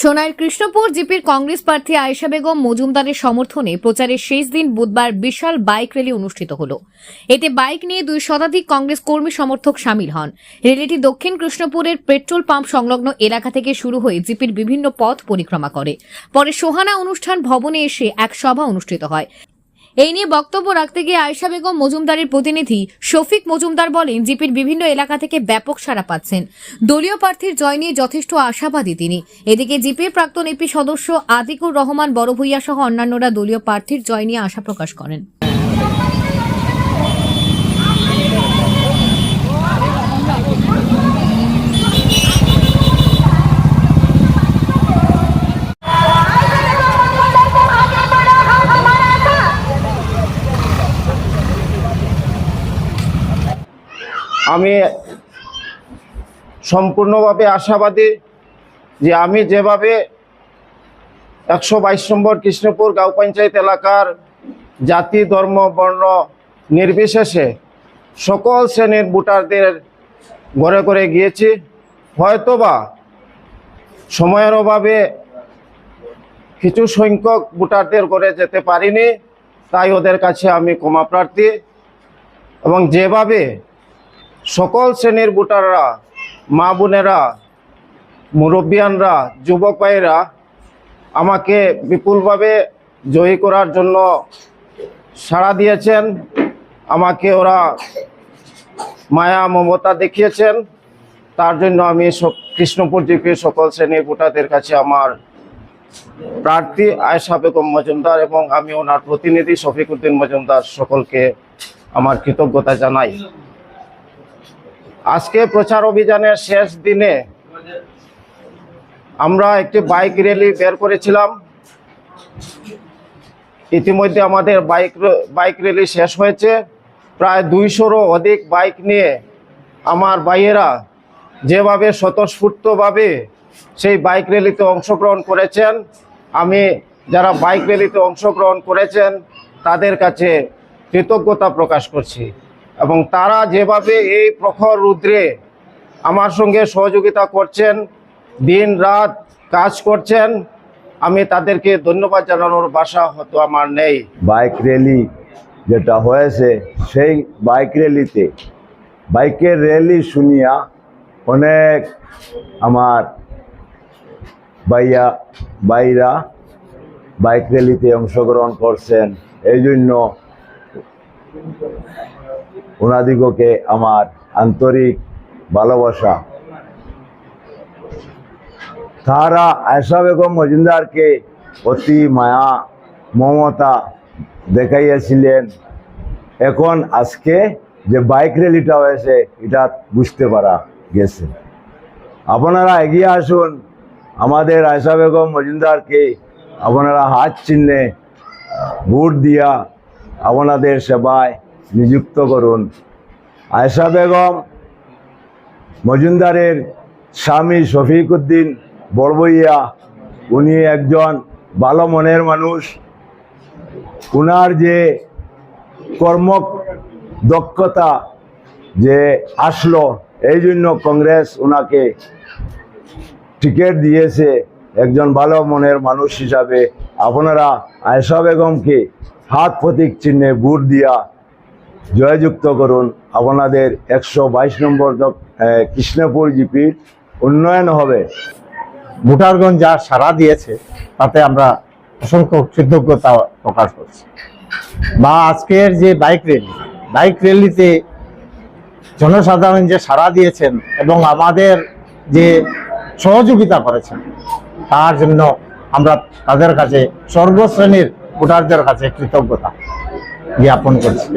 সোনার কৃষ্ণপুর জিপির কংগ্রেস প্রার্থী আয়েশা বেগম মজুমদারের সমর্থনে প্রচারের শেষ দিন বুধবার বিশাল বাইক র্যালি অনুষ্ঠিত হল। এতে বাইক নিয়ে দুই শতাধিক কংগ্রেস কর্মী সমর্থক সামিল হন। র্যালিটি দক্ষিণ কৃষ্ণপুরের পেট্রোল পাম্প সংলগ্ন এলাকা থেকে শুরু হয়ে জিপির বিভিন্ন পথ পরিক্রমা করে। পরে সোহানা অনুষ্ঠান ভবনে এসে এক সভা অনুষ্ঠিত হয়। এই নিয়ে বক্তব্য রাখতে গিয়ে আয়সা বেগম মজুমদারের প্রতিনিধি শফিক মজুমদার বলেন, জিপির বিভিন্ন এলাকা থেকে ব্যাপক সাড়া পাচ্ছেন। দলীয় প্রার্থীর জয় নিয়ে যথেষ্ট আশাবাদী তিনি। এদিকে জিপির প্রাক্তন এপি সদস্য আদিকুর রহমান বড় ভূঁইয়া সহ অন্যান্যরা দলীয় প্রার্থীর জয় নিয়ে আশা প্রকাশ করেন। আমি সম্পূর্ণভাবে আশাবাদী যে আমি যেভাবে একশো বাইশ নম্বর কৃষ্ণপুর গাঁও পঞ্চায়েত এলাকার জাতি, ধর্ম, বর্ণ নির্বিশেষে সকল শ্রেণির ভোটারদের ঘরে ঘরে গিয়েছি। হয়তোবা সময়ের অভাবে কিছু সংখ্যক ভোটারদের ঘরে যেতে পারিনি, তাই ওদের কাছে আমি ক্ষমা প্রার্থী এবং যেভাবে সকল শ্রেণির ভোটাররা, মা বোনেরা, মুরব্বিয়ানরা, যুবক ভাইয়েরা আমাকে বিপুলভাবে জয়ী করার জন্য সাড়া দিয়েছেন। আমাকে ওরা মায়া, মমতা দেখিয়েছেন। তার জন্য আমি কৃষ্ণপুর জিপির সকল শ্রেণির ভোটারদের কাছে আমার প্রার্থী আয়েশা বেগম মজুমদার এবং আমি ওনার প্রতিনিধি শফিকুদ্দিন মজুমদার সকলকে আমার কৃতজ্ঞতা জানাই। আজকে প্রচার অভিযানের শেষ দিনে আমরা একটি বাইক র্যালি বের করেছিলাম। ইতিমধ্যে আমাদের বাইক বাইক র্যালি শেষ হয়েছে। প্রায় দুইশোরও অধিক বাইক নিয়ে আমার ভাইয়েরা যেভাবে স্বতঃস্ফূর্তভাবে সেই বাইক র্যালিতে অংশগ্রহণ করেছেন, আমি যারা বাইক র্যালিতে অংশগ্রহণ করেছেন, তাদের কাছে কৃতজ্ঞতা প্রকাশ করছি। এবং তারা যেভাবে এই প্রখর রুদ্রে আমার সঙ্গে সহযোগিতা করছেন, দিন রাত কাজ করছেন, আমি তাদেরকে ধন্যবাদ জানানোর বাসা হয়তো আমার নেই। বাইক র্যালি যেটা হয়েছে, সেই বাইক র্যালিতে, বাইকের র্যালি শুনিয়া অনেক আমার ভাইয়া, ভাইরা বাইক র্যালিতে অংশগ্রহণ করছেন। এই জন্য ওনাদিগকে আমার আন্তরিক ভালোবাসা। তারা আয়সা বেগম মজুমদারকে অতি মায়া, মমতা দেখাইয়াছিলেন। এখন আজকে যে বাইক র্যালিটা হয়েছে, এটা বুঝতে পারা গেছে। আপনারা এগিয়ে আসুন, আমাদের আয়সা বেগম মজুমদারকে আপনারা হাত চিহ্নে ভোট দিয়া আপনাদের সেবায় নিযুক্ত করুন। আয়সা বেগম, মজুমদারের স্বামী শফিকুদ্দিন বড়বইয়া উনি একজন ভালো মনের মানুষ। উনার যে কর্ম দক্ষতা যে আসলো, এই জন্য কংগ্রেস ওনাকে টিকিট দিয়েছে একজন ভালো মনের মানুষ হিসাবে। আপনারা আয়সা বেগমকে হাত প্রতীক চিহ্নে ভোট দিয়া জয়যুক্ত করুন আপনাদের একশো বাইশ নম্বর কৃষ্ণপুর জিপির উন্নয়ন হবে। ভোটারগঞ্জ যা সাড়া দিয়েছে, তাতে আমরা অসংখ্য কৃতজ্ঞতা প্রকাশ করছি। বা আজকের যে বাইক র্যালি বাইক র্যালিতে জনসাধারণ যে সাড়া দিয়েছেন এবং আমাদের যে সহযোগিতা করেছেন, তার জন্য আমরা তাদের কাছে সর্বশ্রেণীর ভোটারদের কাছে কৃতজ্ঞতা জ্ঞাপন করছি।